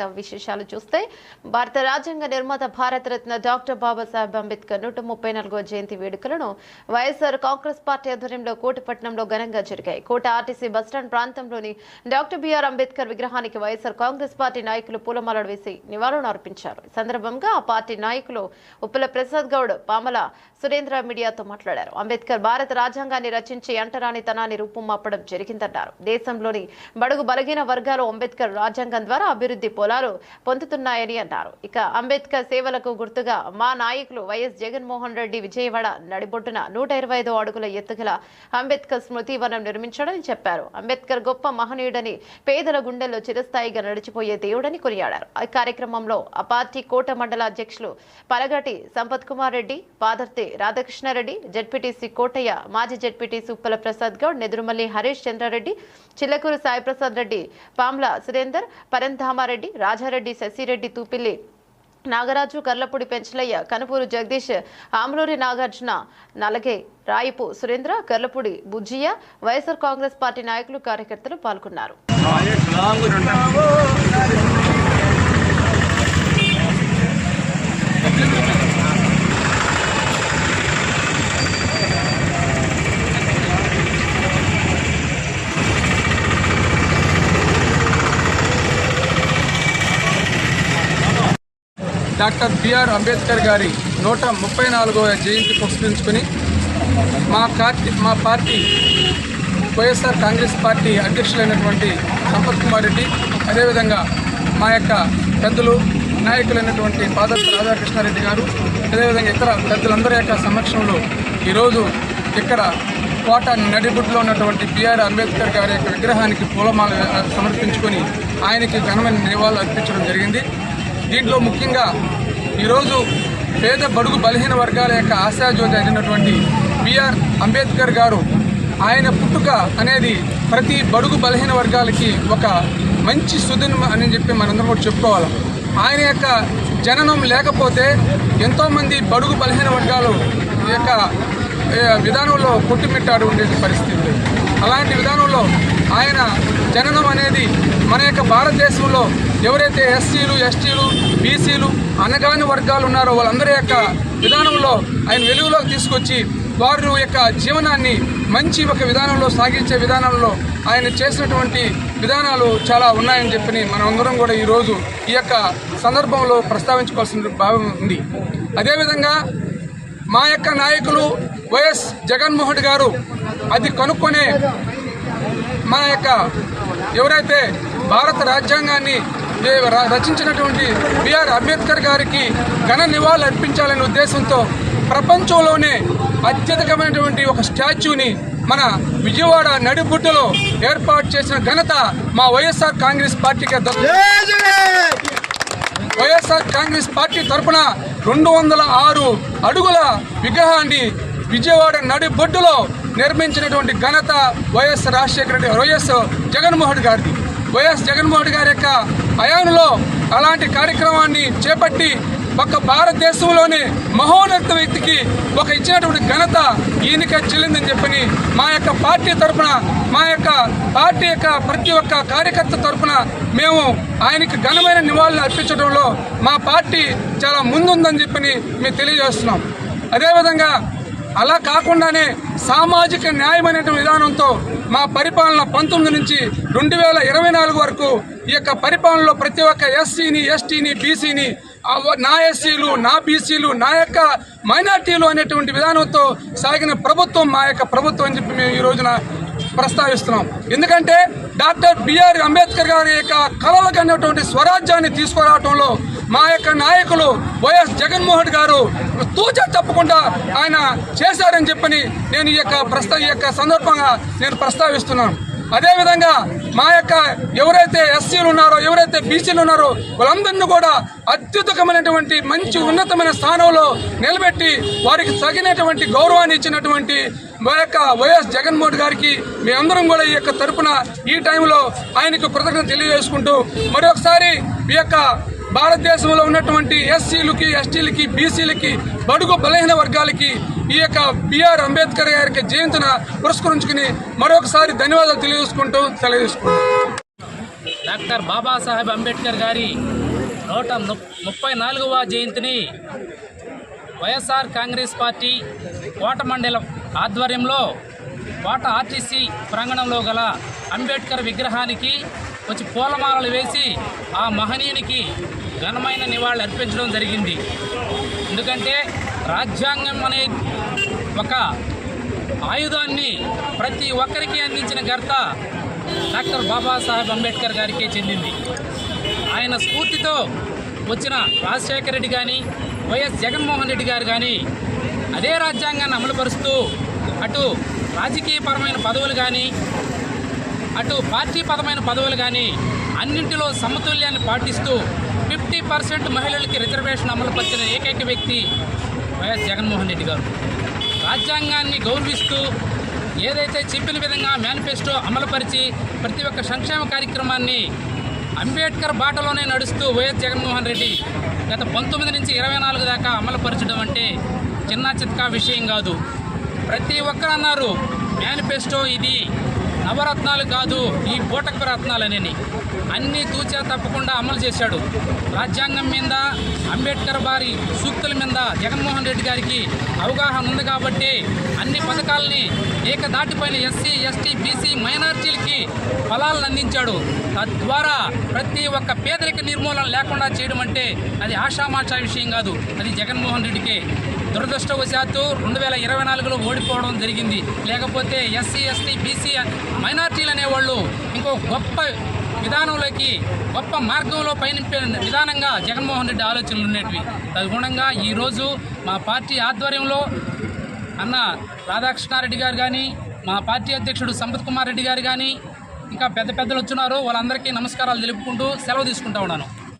విశేషాలు చూస్తే భారత రాజ్యాంగ నిర్మాత భారతరత్న డాక్టర్ బాబాసాహెబ్ అంబేద్కర్ నూట ముప్పై నాలుగో జయంతి వేడుకలను వైఎస్ఆర్ కాంగ్రెస్ పార్టీ ఆధ్వర్యంలో కోటపట్నంలో ఘనంగా జరిగాయి. కోట ఆర్టీసీ బస్టాండ్ ప్రాంతంలోని డాక్టర్ బిఆర్ అంబేద్కర్ విగ్రహానికి వైఎస్ఆర్ కాంగ్రెస్ పార్టీ నాయకులు పూలమాలలు వేసి నివాళులు అర్పించారు. ఈ సందర్భంగా ఆ పార్టీ నాయకులు ఉప్పుల ప్రసాద్ గౌడ్ పామల సురేంద్ర మీడియాతో మాట్లాడారు. అంబేద్కర్ భారత రాజ్యాంగాన్ని రచించి అంటరానితనాన్ని రూపుమాపడం జరిగిందన్నారు. దేశంలోని బడుగు బలహీన వర్గాలు అంబేద్కర్ రాజ్యాంగం ద్వారా అభివృద్ధి పొలాలు పొందుతున్నాయని అన్నారు. ఇక అంబేద్కర్ సేవలకు గుర్తుగా మా నాయకులు వైఎస్ జగన్మోహన్ రెడ్డి విజయవాడ నడిబొడ్డున నూట ఇరవై ఐదు అడుగుల ఎత్తుగల అంబేద్కర్ స్మృతి వనం నిర్మించాడని చెప్పారు. అంబేద్కర్ గొప్ప మహనీయుడని పేదల గుండెల్లో చిరస్థాయిగా నడిచిపోయే దేవుడని కొనియాడారు. ఈ కార్యక్రమంలో ఆ పార్టీ కోట మండల అధ్యక్షులు పలగటి సంపత్ కుమార్ రెడ్డి పాదర్తి రాధాకృష్ణారెడ్డి జడ్పీటీసీ కోటయ్య మాజీ జడ్పీటీసీ ఉప్పల ప్రసాద్ గౌడ్ నెదురుమల్లి హరీష్ చంద్రారెడ్డి చిల్లకూరు సాయిప్రసాద్ రెడ్డి పామ్ల సురేందర్ పరంధామారెడ్డి రాజారెడ్డి శశిరెడ్డి తూపిల్లి నాగరాజు కర్లపూడి పెంచలయ్య కనుపూరు జగదీష్ ఆమ్రూరి నాగార్జున నలగే రాయిపు సురేంద్ర కర్లపూడి బుజ్జియ వైఎస్ఆర్ కాంగ్రెస్ పార్టీ నాయకులు కార్యకర్తలు పాల్గొన్నారు. డాక్టర్ బిఆర్ అంబేద్కర్ గారి నూట ముప్పై నాలుగవ జయంతి పురస్కరించుకుని మా పార్టీ మా పార్టీ వైఎస్ఆర్ కాంగ్రెస్ పార్టీ అధ్యక్షులైనటువంటి సంపత్ కుమార్ రెడ్డి అదేవిధంగా మా యొక్క పెద్దలు నాయకులైనటువంటి పాదర్శ రాధాకృష్ణారెడ్డి గారు అదేవిధంగా ఇతర పెద్దలందరి యొక్క సమక్షంలో ఈరోజు ఇక్కడ కోట నడిబుడ్లో ఉన్నటువంటి బిఆర్ అంబేద్కర్ గారి యొక్క విగ్రహానికి పూలమాల సమర్పించుకొని ఆయనకి ఘనమైన నివాళులు అర్పించడం జరిగింది. దీంట్లో ముఖ్యంగా ఈరోజు పేద బడుగు బలహీన వర్గాల యొక్క ఆశాజ్యోతి అయినటువంటి బిఆర్ అంబేద్కర్ గారు ఆయన పుట్టుక అనేది ప్రతి బడుగు బలహీన వర్గాలకి ఒక మంచి సుదినం అని చెప్పి మనందరం కూడా చెప్పుకోవాలి. ఆయన యొక్క జననం లేకపోతే ఎంతోమంది బడుగు బలహీన వర్గాలు యొక్క విధానంలో కొట్టుమిట్టాడు ఉండే పరిస్థితి అలాంటి విధానంలో ఆయన జననం అనేది మన యొక్క భారతదేశంలో ఎవరైతే ఎస్సీలు ఎస్టీలు బీసీలు అనగాని వర్గాలు ఉన్నారో వాళ్ళందరి యొక్క విధానంలో ఆయన వెలుగులోకి తీసుకొచ్చి వారి యొక్క జీవనాన్ని మంచి ఒక విధానంలో సాగించే విధానంలో ఆయన చేసినటువంటి విధానాలు చాలా ఉన్నాయని చెప్పి మనమందరం కూడా ఈరోజు ఈ యొక్క సందర్భంలో ప్రస్తావించుకోవాల్సిన భావం ఉంది. అదేవిధంగా మా యొక్క నాయకులు వైఎస్ జగన్మోహన్ గారు అది కనుక్కొనే మన యొక్క ఎవరైతే భారత రాజ్యాంగాన్ని ర- రచించినటువంటి బిఆర్ అంబేద్కర్ గారికి ఘన నివాళులు అర్పించాలనే ఉద్దేశంతో ప్రపంచంలోనే అత్యధికమైనటువంటి ఒక స్టాచ్యూని మన విజయవాడ నడిబుడ్డలో ఏర్పాటు చేసిన ఘనత మా వైఎస్ఆర్ కాంగ్రెస్ పార్టీకి వైఎస్ఆర్ కాంగ్రెస్ పార్టీ తరఫున రెండు వందల ఆరు అడుగుల విగ్రహాన్ని విజయవాడ నడిబొడ్డులో నిర్మించినటువంటి ఘనత వైఎస్ రాజశేఖర రెడ్డి వైఎస్ జగన్మోహన్ గారిది. వైఎస్ జగన్మోహన్ గారి యొక్క హయాంలో అలాంటి కార్యక్రమాన్ని చేపట్టి ఒక భారతదేశంలోనే మహోన్నత వ్యక్తికి ఒక ఇచ్చినటువంటి ఘనత ఈయనకే చెల్లిందని చెప్పని మా యొక్క పార్టీ తరఫున మా యొక్క పార్టీ యొక్క ప్రతి ఒక్క కార్యకర్త తరఫున మేము ఆయనకి ఘనమైన నివాళులు అర్పించడంలో మా పార్టీ చాలా ముందుందని చెప్పని మేము తెలియజేస్తున్నాం. అదేవిధంగా అలా కాకుండానే సామాజిక న్యాయం అనేటువంటి విధానంతో మా పరిపాలన పంతొమ్మిది నుంచి రెండు వేల ఇరవై నాలుగు వరకు ఈ యొక్క పరిపాలనలో ప్రతి ఒక్క ఎస్సీని ఎస్టీని బీసీని నా ఎస్సీలు నా బీసీలు నా యొక్క మైనార్టీలు అనేటువంటి విధానంతో సాగిన ప్రభుత్వం మా యొక్క ప్రభుత్వం అని చెప్పి మేము ఈ రోజున ప్రస్తావిస్తున్నాం. ఎందుకంటే డాక్టర్ బిఆర్ అంబేద్కర్ గారి యొక్క కళలకు అనేటువంటి స్వరాజ్యాన్ని తీసుకురావడంలో మా యొక్క నాయకులు వైఎస్ జగన్మోహన్ గారు తూచా తప్పకుండా ఆయన చేశారని చెప్పని నేను ఈ యొక్క ప్రస్తా ఈ యొక్క సందర్భంగా నేను ప్రస్తావిస్తున్నాను. అదేవిధంగా మా యొక్క ఎవరైతే ఎస్సీలు ఉన్నారో ఎవరైతే బీసీలు ఉన్నారో వాళ్ళందరినీ కూడా అత్యుతకమైనటువంటి మంచి ఉన్నతమైన స్థానంలో నిలబెట్టి వారికి తగినటువంటి గౌరవాన్ని ఇచ్చినటువంటి మా యొక్క వైఎస్ జగన్మోహన్ గారికి మేమందరం కూడా ఈ యొక్క తరపున ఈ టైంలో ఆయనకు కృతజ్ఞత తెలియజేసుకుంటూ మరొకసారి ఈ యొక్క భారతదేశంలో ఉన్నటువంటి ఎస్సీలకి ఎస్టీలకి బీసీలకి బడుగు బలహీన వర్గాలకి ఈ యొక్క బిఆర్ అంబేద్కర్ గారికి జయంతిన పురస్కరించుకుని మరొకసారి ధన్యవాదాలు తెలియజేసుకుంటూ తెలియజేసుకుంటాం డాక్టర్ బాబాసాహెబ్ అంబేద్కర్ గారి నూట ము- ముప్పై నాలుగవ జయంతిని వైఎస్ఆర్ కాంగ్రెస్ పార్టీ కోట మండలం ఆధ్వర్యంలో కోట ఆర్టీసీ ప్రాంగణంలో గల అంబేద్కర్ విగ్రహానికి వచ్చి పూలమాలలు వేసి ఆ మహనీయునికి ఘనమైన నివాళులు అర్పించడం జరిగింది. ఎందుకంటే రాజ్యాంగం అనే ఒక ఆయుధాన్ని ప్రతి ఒక్కరికి అందించిన ఘర్త డాక్టర్ బాబాసాహెబ్ అంబేద్కర్ గారికే చెందింది. ఆయన స్ఫూర్తితో వచ్చిన రాజశేఖర రెడ్డి కానీ వైఎస్ జగన్మోహన్ రెడ్డి గారు కానీ అదే రాజ్యాంగాన్ని అమలుపరుస్తూ అటు రాజకీయపరమైన పదవులు కానీ అటు పార్టీ పదమైన పదవులు కానీ అన్నింటిలో సమతుల్యాన్ని పాటిస్తూ ఫిఫ్టీ పర్సెంట్ మహిళలకి రిజర్వేషన్ అమలుపరిచిన ఏకైక వ్యక్తి వైఎస్ జగన్మోహన్ రెడ్డి గారు. రాజ్యాంగాన్ని గౌరవిస్తూ ఏదైతే చెప్పిన విధంగా మేనిఫెస్టో అమలుపరిచి ప్రతి ఒక్క సంక్షేమ కార్యక్రమాన్ని అంబేద్కర్ బాటలోనే నడుస్తూ వైఎస్ జగన్మోహన్ రెడ్డి గత పంతొమ్మిది నుంచి ఇరవై నాలుగు దాకా అమలుపరచడం అంటే చిన్న చిత్కా విషయం కాదు. ప్రతి ఒక్కరు అన్నారు మేనిఫెస్టో ఇది నవరత్నాలు కాదు ఈ బూటకపు రత్నాలనేని. అన్నీ తూచా తప్పకుండా అమలు చేశాడు. రాజ్యాంగం మీద అంబేద్కర్ వారి సూక్తుల మీద జగన్మోహన్ రెడ్డి గారికి అవగాహన ఉంది కాబట్టి అన్ని పథకాలని ఏకదాటిపైన ఎస్సీ ఎస్టీ బీసీ మైనార్టీలకి ఫలాలను అందించాడు. తద్వారా ప్రతి ఒక్క పేదరిక నిర్మూలన లేకుండా చేయడం అంటే అది ఆషామాషా విషయం కాదు అది జగన్మోహన్ రెడ్డికి. దురదృష్టవశాత్తు రెండు వేల ఇరవై నాలుగులో ఓడిపోవడం జరిగింది. లేకపోతే ఎస్సీ ఎస్టీ బీసీ మైనార్టీలు అనేవాళ్ళు ఇంకో గొప్ప విధానంలోకి గొప్ప మార్గంలో పయనింపే విధానంగా జగన్మోహన్ రెడ్డి ఆలోచనలు ఉండేటివి. తదగుణంగా ఈరోజు మా పార్టీ ఆధ్వర్యంలో అన్న రాధాకృష్ణారెడ్డి గారు కానీ మా పార్టీ అధ్యక్షుడు సంపత్ కుమార్ రెడ్డి గారు కానీ ఇంకా పెద్ద పెద్దలు వచ్చినారు వాళ్ళందరికీ నమస్కారాలు తెలుపుకుంటూ సెలవు తీసుకుంటా ఉన్నాను.